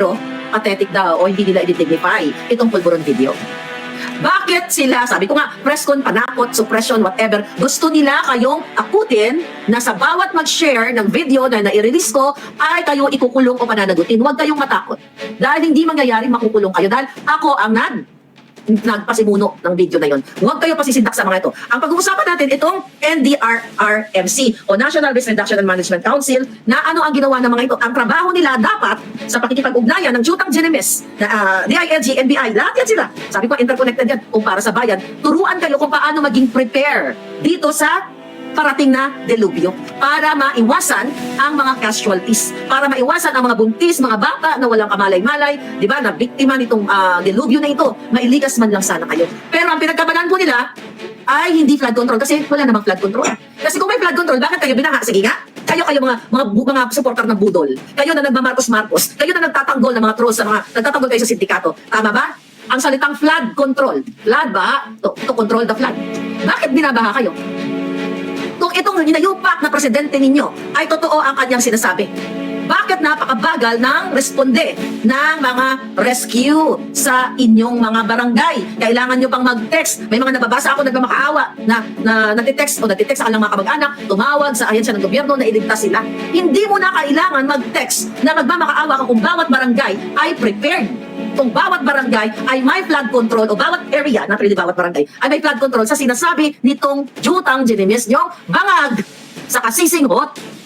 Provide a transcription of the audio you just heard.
Pero, pathetic daw o hindi nila i-dignify itong pulburon video. Bakit sila, sabi ko nga, press con, panakot, suppression, whatever, gusto nila kayong akutin na sa bawat mag-share ng video na nai-release ko, ay kayo ikukulong o pananagutin. Huwag kayong matakot. Dahil hindi mangyayari makukulong kayo. Dahil ako ang nag nagpasimuno ng video na yon. Huwag kayo pasisindak sa mga ito. Ang pag-uusapan natin itong NDRRMC o National Risk Reduction and Management Council na ano ang ginawa ng mga ito. Ang trabaho nila dapat sa pakikipag-ugnayan ng Jutang Genemis, na, ah, DILG, NBI, lahat yan sila. Sabi ko, interconnected yan. Kung para sa bayan, turuan kayo kung paano maging prepare dito sa parating na delubyo para maiwasan ang mga casualties, para maiwasan ang mga buntis, mga bata na walang kamalay-malay, di ba, na biktima nitong ah, delubyo na ito, mailigas man lang sana kayo. Pero ang pinagkabalan po nila ay hindi flood control kasi wala namang flood control. Kasi kung may flood control, bakit kayo binaha? Sige nga, kayo kayo mga mga, mga supporter ng budol. Kayo na nagmamarcos-marcos. Kayo na nagtatanggol ng mga trolls sa mga nagtatanggol kayo sa sindikato. Tama ba? Ang salitang flood control. Flood ba? To, to control the flood. Bakit binabaha kayo? Kung itong hinayupak na presidente ninyo ay totoo ang kanyang sinasabi. Bakit napakabagal ng responde ng mga rescue sa inyong mga barangay? Kailangan nyo pang mag-text. May mga nababasa ako nagmamakaawa na, na natitext o natitext kanilang mga kamag-anak, tumawag sa ahensya ng gobyerno na iligtas sila. Hindi mo na kailangan mag-text na magmamakaawa ka kung bawat barangay ay prepared kung bawat barangay ay may flood control o bawat area, not really bawat barangay, ay may flood control sa sinasabi nitong jutang Genemis nyong bangag sa kasisinghot